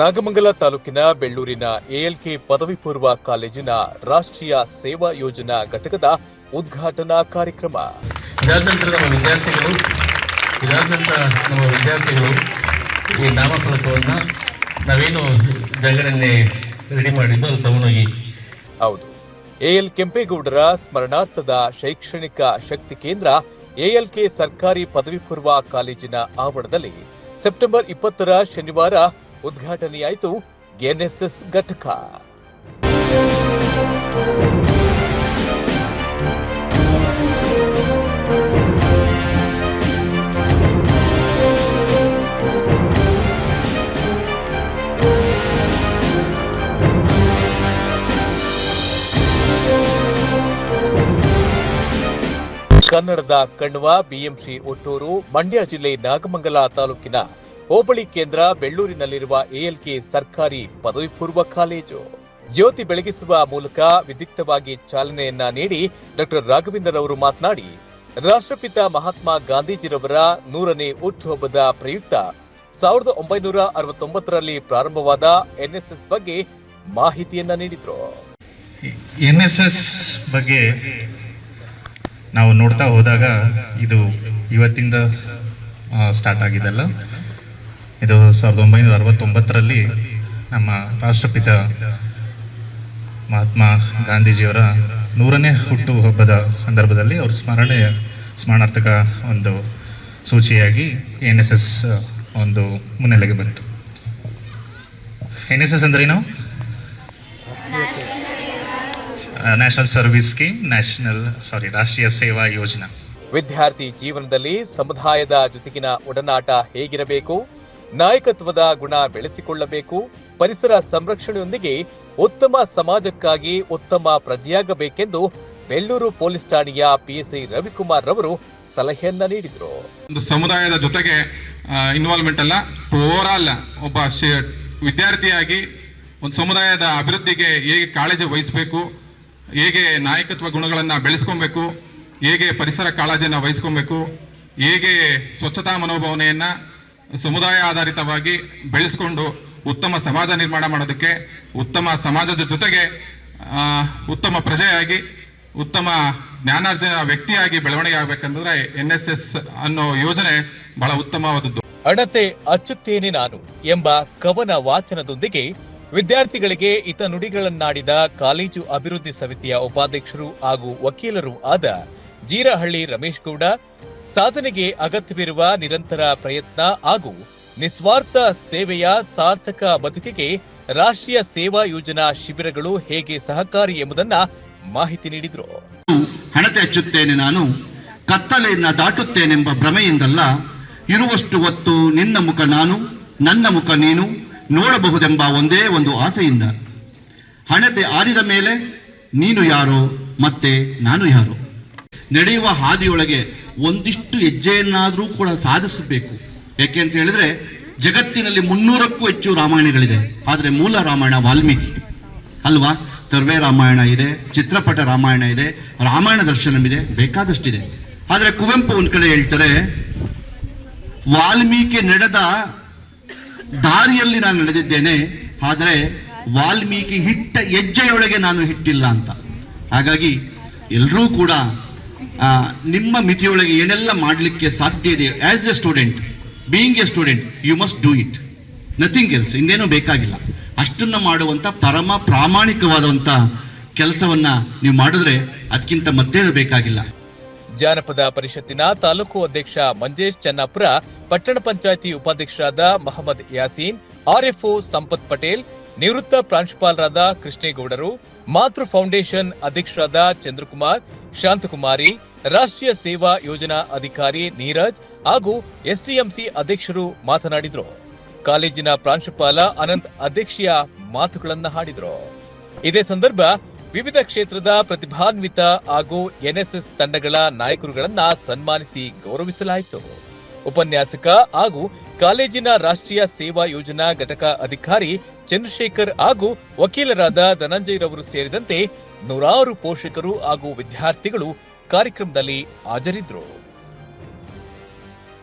ನಾಗಮಂಗಲ ತಾಲೂಕಿನ ಬೆಳ್ಳೂರಿನ ಎಎಲ್ಕೆ ಪದವಿ ಪೂರ್ವ ಕಾಲೇಜಿನ ರಾಷ್ಟ್ರೀಯ ಸೇವಾ ಯೋಜನಾ ಘಟಕದ ಉದ್ಘಾಟನಾ ಕಾರ್ಯಕ್ರಮ. ಇದಾದ ನಂತರ ನಮ್ಮ ವಿದ್ಯಾರ್ಥಿಗಳು ಇದಾದ ನಂತರ ನಮ್ಮ ವಿದ್ಯಾರ್ಥಿಗಳು ಈ ನಾಮಫಲಕವನ್ನು ನಾವೇನು ಜಗಡನ್ನೇ ರೆಡಿ ಮಾಡಿದ್ದು ಅಲ್ಲಿ ತಗೊಂಡೋಗಿ. ಹೌದು. ಎಎಲ್ ಕೆಂಪೇಗೌಡರ ಸ್ಮರಣಾರ್ಥದ ಶೈಕ್ಷಣಿಕ ಶಕ್ತಿ ಕೇಂದ್ರ ಎಎಲ್ಕೆ ಸರ್ಕಾರಿ ಪದವಿ ಪೂರ್ವ ಕಾಲೇಜಿನ ಆವರಣದಲ್ಲಿ ಸೆಪ್ಟೆಂಬರ್ ಇಪ್ಪತ್ತರ ಶನಿವಾರ ಉದ್ಘಾಟನೆಯಾಯಿತು ಎನ್ಎಸ್ಎಸ್ ಘಟಕ. ಕನ್ನಡದ ಕಣ್ವ ಬಿಎಂಸಿ ಒಟ್ಟೂರು ಮಂಡ್ಯ ಜಿಲ್ಲೆ ನಾಗಮಂಗಲ ತಾಲೂಕಿನ ಹೋಬಳಿ ಕೇಂದ್ರ ಬೆಳ್ಳೂರಿನಲ್ಲಿರುವ ಎಎಲ್ಕೆ ಸರ್ಕಾರಿ ಪದವಿ ಪೂರ್ವ ಕಾಲೇಜು. ಜ್ಯೋತಿ ಬೆಳಗಿಸುವ ಮೂಲಕ ವಿಧಿಕ್ತವಾಗಿ ಚಾಲನೆಯನ್ನ ನೀಡಿ ಡಾಕ್ಟರ್ ರಾಘವೇಂದ್ರ ಅವರು ಮಾತನಾಡಿ, ರಾಷ್ಟ್ರಪಿತ ಮಹಾತ್ಮ ಗಾಂಧೀಜಿರವರ ನೂರನೇ ಹುಟ್ಟುಹಬ್ಬದ ಪ್ರಯುಕ್ತ ಸಾವಿರದ ಒಂಬೈನೂರ ಅರವತ್ತೊಂಬತ್ತರಲ್ಲಿ ಪ್ರಾರಂಭವಾದ ಎನ್ಎಸ್ಎಸ್ ಬಗ್ಗೆ ಮಾಹಿತಿಯನ್ನ ನೀಡಿದ್ರು. ಎನ್ಎಸ್ಎಸ್ ಎಸ್ ಎಸ್ ಬಗ್ಗೆ ನಾವು ನೋಡ್ತಾ ಹೋದಾಗ ಇದು ಇವತ್ತಿಂದ ಸ್ಟಾರ್ಟ್ ಆಗಿದೆಲ್ಲ ಇದು ಸಾವಿರದ ಒಂಬೈನೂರ ಅರವತ್ತೊಂಬತ್ತರಲ್ಲಿ ನಮ್ಮ ರಾಷ್ಟ್ರಪಿತ ಮಹಾತ್ಮ ಗಾಂಧೀಜಿಯವರ ನೂರನೇ ಹುಟ್ಟು ಹಬ್ಬದ ಸಂದರ್ಭದಲ್ಲಿ ಅವ್ರ ಸ್ಮರಣೆ ಸ್ಮರಣಾರ್ಥಕ ಒಂದು ಸೂಚಿಯಾಗಿ ಎನ್ ಎಸ್ ಎಸ್ ಒಂದು ಮುನ್ನೆಲೆಗೆ ಬಂತು. ಎನ್ ಎಸ್ ಎಸ್ ಅಂದ್ರೇನು national service scheme national sorry ರಾಷ್ಟ್ರೀಯ ಸೇವಾ ಯೋಜನಾ. ವಿದ್ಯಾರ್ಥಿ ಜೀವನದಲ್ಲಿ ಸಮುದಾಯದ ಜೊತೆಗಿನ ಒಡನಾಟ ಹೇಗಿರಬೇಕು? ನಾಯಕತ್ವದ ಗುಣ ಬೆಳೆಸಿಕೊಳ್ಳಬೇಕು, ಪರಿಸರ ಸಂರಕ್ಷಣೆಯೊಂದಿಗೆ ಉತ್ತಮ ಸಮಾಜಕ್ಕಾಗಿ ಉತ್ತಮ ಪ್ರಜೆಯಾಗಬೇಕೆಂದು ಬೆಳ್ಳೂರು ಪೊಲೀಸ್ ಠಾಣೆಯ ಪಿಎಸ್ಐ ರವಿಕುಮಾರ್ ರವರು ಸಲಹೆಯನ್ನ ನೀಡಿದರು. ಒಂದು ಸಮುದಾಯದ ಜೊತೆಗೆ ಇನ್ವಾಲ್ವ್ಮೆಂಟ್ ಅಲ್ಲ ಓವರಾಲ್ ಒಬ್ಬ ವಿದ್ಯಾರ್ಥಿಯಾಗಿ ಒಂದು ಸಮುದಾಯದ ಅಭಿವೃದ್ಧಿಗೆ ಹೇಗೆ ಕಾಳಜಿ ವಹಿಸಬೇಕು, ಹೇಗೆ ನಾಯಕತ್ವ ಗುಣಗಳನ್ನು ಬೆಳೆಸ್ಕೊಬೇಕು, ಹೇಗೆ ಪರಿಸರ ಕಾಳಜಿಯನ್ನು ವಹಿಸ್ಕೊಬೇಕು, ಹೇಗೆ ಸ್ವಚ್ಛತಾ ಮನೋಭಾವನೆಯನ್ನು ಸಮುದಾಯ ಆಧಾರಿತವಾಗಿ ಬೆಳೆಸ್ಕೊಂಡು ಉತ್ತಮ ಸಮಾಜ ನಿರ್ಮಾಣ ಮಾಡೋದಕ್ಕೆ, ಉತ್ತಮ ಸಮಾಜದ ಜೊತೆಗೆ ಉತ್ತಮ ಪ್ರಜೆಯಾಗಿ, ಉತ್ತಮ ಜ್ಞಾನಾರ್ಜನ ವ್ಯಕ್ತಿಯಾಗಿ ಬೆಳವಣಿಗೆ ಆಗಬೇಕಂದ್ರೆ ಎನ್ ಎಸ್ ಎಸ್ ಅನ್ನೋ ಯೋಜನೆ ಬಹಳ ಉತ್ತಮವಾದದ್ದು. ಅಡತೆ ಅಚ್ಚುತ್ತೇನೆ ನಾನು ಎಂಬ ಕವನ ವಾಚನದೊಂದಿಗೆ ವಿದ್ಯಾರ್ಥಿಗಳಿಗೆ ಇತ ನುಡಿಗಳನ್ನಾಡಿದ ಕಾಲೇಜು ಅಭಿವೃದ್ಧಿ ಸಮಿತಿಯ ಉಪಾಧ್ಯಕ್ಷರು ಹಾಗೂ ವಕೀಲರು ಆದ ಜೀರಹಳ್ಳಿ ರಮೇಶ್ ಗೌಡ ಸಾಧನೆಗೆ ಅಗತ್ಯವಿರುವ ನಿರಂತರ ಪ್ರಯತ್ನ ಹಾಗೂ ನಿಸ್ವಾರ್ಥ ಸೇವೆಯ ಸಾರ್ಥಕ ಬದುಕಿಗೆ ರಾಷ್ಟ್ರೀಯ ಸೇವಾ ಯೋಜನಾ ಶಿಬಿರಗಳು ಹೇಗೆ ಸಹಕಾರಿ ಎಂಬುದನ್ನ ಮಾಹಿತಿ ನೀಡಿದರು. ಹಣತೆ ಹಚ್ಚುತ್ತೇನೆ ನಾನು, ಕತ್ತಲೆಯನ್ನ ದಾಟುತ್ತೇನೆಂಬ ಭ್ರಮೆಯಿಂದಲ್ಲ, ಇರುವಷ್ಟು ಹೊತ್ತು ನಿನ್ನ ಮುಖ ನಾನು, ನನ್ನ ಮುಖ ನೀನು ನೋಡಬಹುದೆಂಬ ಒಂದೇ ಒಂದು ಆಸೆಯಿಂದ. ಹಣತೆ ಆರಿದ ಮೇಲೆ ನೀನು ಯಾರೋ ಮತ್ತೆ ನಾನು ಯಾರು. ನಡೆಯುವ ಹಾದಿಯೊಳಗೆ ಒಂದಿಷ್ಟು ಹೆಜ್ಜೆಯನ್ನಾದರೂ ಕೂಡ ಸಾಧಿಸಬೇಕು. ಯಾಕೆ ಅಂತ ಹೇಳಿದ್ರೆ, ಜಗತ್ತಿನಲ್ಲಿ ಮುನ್ನೂರಕ್ಕೂ ಹೆಚ್ಚು ರಾಮಾಯಣಗಳಿದೆ. ಆದರೆ ಮೂಲ ರಾಮಾಯಣ ವಾಲ್ಮೀಕಿ. ಅಲ್ವಾ? ತರ್ವೆ ರಾಮಾಯಣ ಇದೆ, ಚಿತ್ರಪಟ ರಾಮಾಯಣ ಇದೆ, ರಾಮಾಯಣ ದರ್ಶನವಿದೆ ಬೇಕಾದಷ್ಟಿದೆ. ಆದರೆ ಕುವೆಂಪು ಒಂದು ಕಡೆ ಹೇಳ್ತಾರೆ, ವಾಲ್ಮೀಕಿ ನಡೆದ ದಾರಿಯಲ್ಲಿ ನಾನು ನಡೆದಿದ್ದೇನೆ, ಆದರೆ ವಾಲ್ಮೀಕಿ ಹಿಟ್ಟ ಹೆಜ್ಜೆಯೊಳಗೆ ನಾನು ಹಿಟ್ಟಿಲ್ಲ ಅಂತ. ಹಾಗಾಗಿ ಎಲ್ಲರೂ ಕೂಡ ನಿಮ್ಮ ಮಿತಿಯೊಳಗೆ ಏನೆಲ್ಲ ಮಾಡಲಿಕ್ಕೆ ಸಾಧ್ಯ ಇದೆ as a student being a student you must do it nothing else ಇನ್ನೇನು ಬೇಕಾಗಿಲ್ಲ. ಅಷ್ಟನ್ನು ಮಾಡುವಂಥ ಪರಮ ಪ್ರಾಮಾಣಿಕವಾದಂಥ ಕೆಲಸವನ್ನ ನೀವು ಮಾಡಿದ್ರೆ ಅದಕ್ಕಿಂತ ಮತ್ತೇನು ಬೇಕಾಗಿಲ್ಲ. ಜಾನಪದ ಪರಿಷತ್ತಿನ ತಾಲೂಕು ಅಧ್ಯಕ್ಷ ಮಂಜೇಶ್ ಚನ್ನಾಪುರ, ಪಟ್ಟಣ ಪಂಚಾಯಿತಿ ಉಪಾಧ್ಯಕ್ಷರಾದ ಮಹಮ್ಮದ್ ಯಾಸೀನ್, ಆರ್ಎಫ್ಒ ಸಂಪತ್ ಪಟೇಲ್, ನಿವೃತ್ತ ಪ್ರಾಂಶುಪಾಲರಾದ ಕೃಷ್ಣೇಗೌಡರು, ಮಾತೃ ಫೌಂಡೇಶನ್ ಅಧ್ಯಕ್ಷರಾದ ಚಂದ್ರಕುಮಾರ್, ಶಾಂತಕುಮಾರಿ ರಾಷ್ಟ್ರೀಯ ಸೇವಾ ಯೋಜನಾ ಅಧಿಕಾರಿ ನೀರಜ್ ಹಾಗೂ ಎಸ್ಟಿಎಂಸಿ ಅಧ್ಯಕ್ಷರು ಮಾತನಾಡಿದರು. ಕಾಲೇಜಿನ ಪ್ರಾಂಶುಪಾಲ ಅನಂತ್ ಅಧ್ಯಕ್ಷೀಯ ಮಾತುಗಳನ್ನ ಹಾಡಿದರು. ಇದೇ ಸಂದರ್ಭ ವಿವಿಧ ಕ್ಷೇತ್ರದ ಪ್ರತಿಭಾನ್ವಿತ ಹಾಗೂ ಎನ್ಎಸ್ಎಸ್ ತಂಡಗಳ ನಾಯಕರುಗಳನ್ನ ಸನ್ಮಾನಿಸಿ ಗೌರವಿಸಲಾಯಿತು. ಉಪನ್ಯಾಸಕ ಹಾಗೂ ಕಾಲೇಜಿನ ರಾಷ್ಟ್ರೀಯ ಸೇವಾ ಯೋಜನಾ ಘಟಕ ಅಧಿಕಾರಿ ಚಂದ್ರಶೇಖರ್ ಹಾಗೂ ವಕೀಲರಾದ ಧನಂಜಯ್ ರವರು ಸೇರಿದಂತೆ ನೂರಾರು ಪೋಷಕರು ಹಾಗೂ ವಿದ್ಯಾರ್ಥಿಗಳು ಕಾರ್ಯಕ್ರಮದಲ್ಲಿ ಹಾಜರಿದ್ದರು